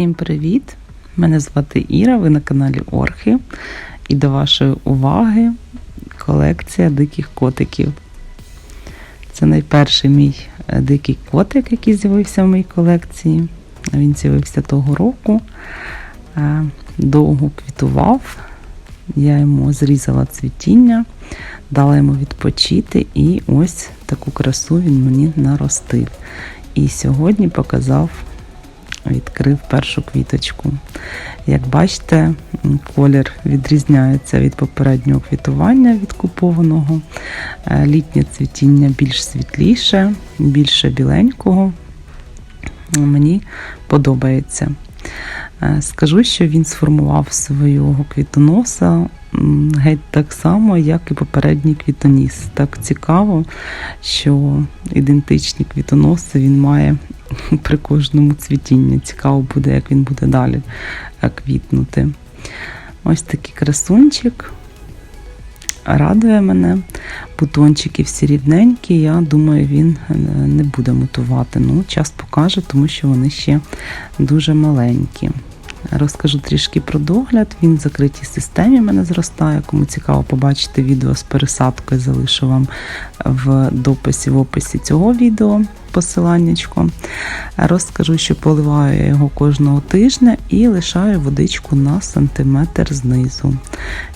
Всім привіт! Мене звати Іра, ви на каналі Орхи. І до вашої уваги колекція диких котиків. Це найперший мій е, дикий котик, який з'явився в моїй колекції. Він з'явився того року, Е, довго квітував. Я йому зрізала цвітіння, дала йому відпочити, і ось таку красу він мені наростив. І сьогодні показав, відкрив першу квіточку. Як бачите, колір відрізняється від попереднього квітування від купованого. Е, Літнє цвітіння більш світліше, більше біленького. Мені подобається. Е, Скажу, що він сформував свого квітоноса геть так само, як і попередній квітоніс. Так цікаво, що ідентичні квітоноси він має при кожному цвітінні. Цікаво буде, як він буде далі е, квітнути. Ось такий красунчик. Радує мене. Бутончики всі рівненькі. Я думаю, він е, не буде мутувати. Ну, час покаже, тому що вони ще дуже маленькі. Розкажу трішки про догляд. Він в закритій системі мене зростає. Кому цікаво побачити відео з пересадкою, залишу вам в дописі в описі цього відео посиланнячко. Розкажу, що поливаю його кожного тижня і лишаю водичку на сантиметр знизу.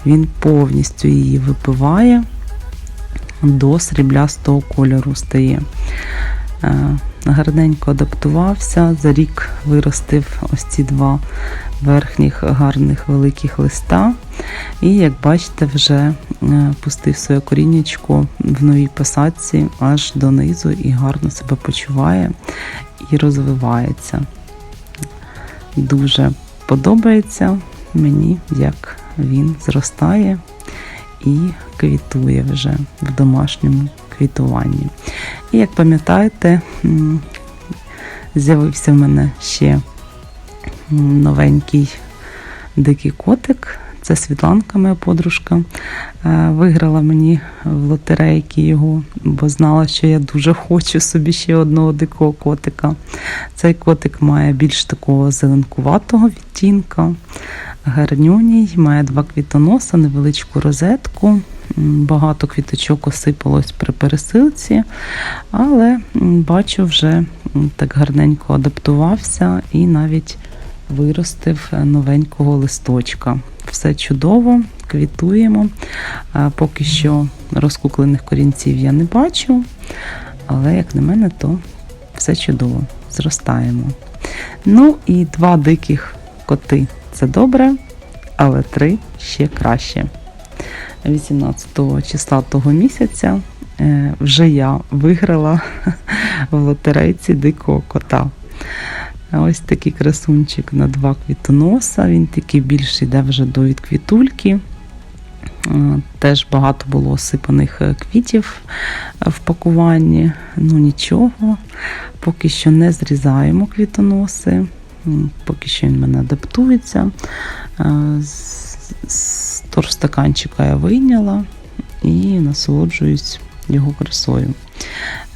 Він повністю її випиває до сріблястого кольору стає. Е, Гарненько адаптувався. За рік виростив ось ці два верхніх гарних великих листа. І, як бачите, вже е, пустив своє коріннячко в новій посадці аж донизу і гарно себе почуває і розвивається. Дуже подобається мені, як він зростає і квітує вже в домашньому квітуванні. І як пам'ятаєте, з'явився в мене ще новенький дикий котик. Це Світланка, моя подружка, е, виграла мені в лотерейки його, бо знала, що я дуже хочу собі ще одного дикого котика. Цей котик має більш такого зеленкуватого відтінка, гарнюній, має два квітоноса, невеличку розетку. Багато квіточок осипалось при пересилці, але бачу, вже так гарненько адаптувався і навіть виростив новенького листочка. Все чудово, квітуємо. Поки що розкуклених корінців я не бачу, але, як на мене, то все чудово, зростаємо. Ну і два диких коти це добре, але три ще краще. 18 числа того місяця е, вже я виграла в лотерейці дикого кота. Ось такий красунчик на два квітоноса. Він такий більший йде вже до відквітульки. Е, Теж багато було осипаних е, квітів в пакуванні. Ну нічого, поки що не зрізаємо квітоноси, поки що він мене адаптується. З з я вийняла і насолоджуюсь його красою.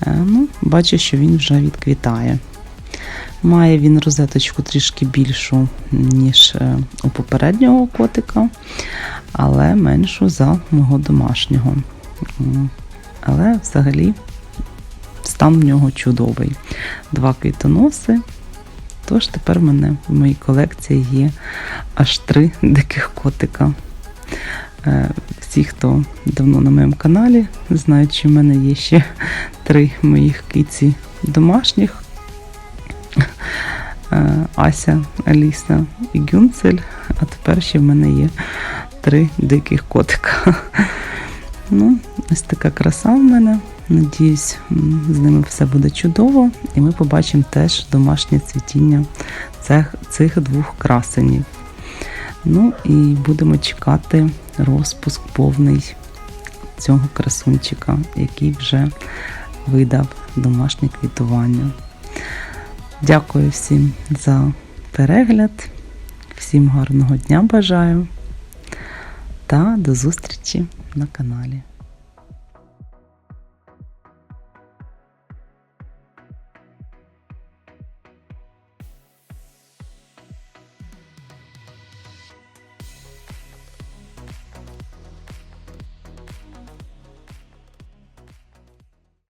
Е, Ну, Бачу, що він вже відквітає. Має він розеточку трішки більшу, ніж е, у попереднього котика, але меншу за мого домашнього. Але взагалі стан в нього чудовий. Два квітоноси. Тож тепер в мене в моїй колекції є аж три диких котика. Е, Всі, хто давно на моєму каналі, знають, що в мене є ще три моїх киці домашніх. Е, Ася, Аліса і Гюнцель. А тепер ще в мене є три диких котика. Ну, ось така краса в мене. Надіюсь, з ними все буде чудово, і ми побачимо теж домашнє цвітіння цих, цих двох красенів. Ну і будемо чекати розпуск повний цього красунчика, який вже видав домашнє квітування. Дякую всім за перегляд, всім гарного дня бажаю та до зустрічі на каналі.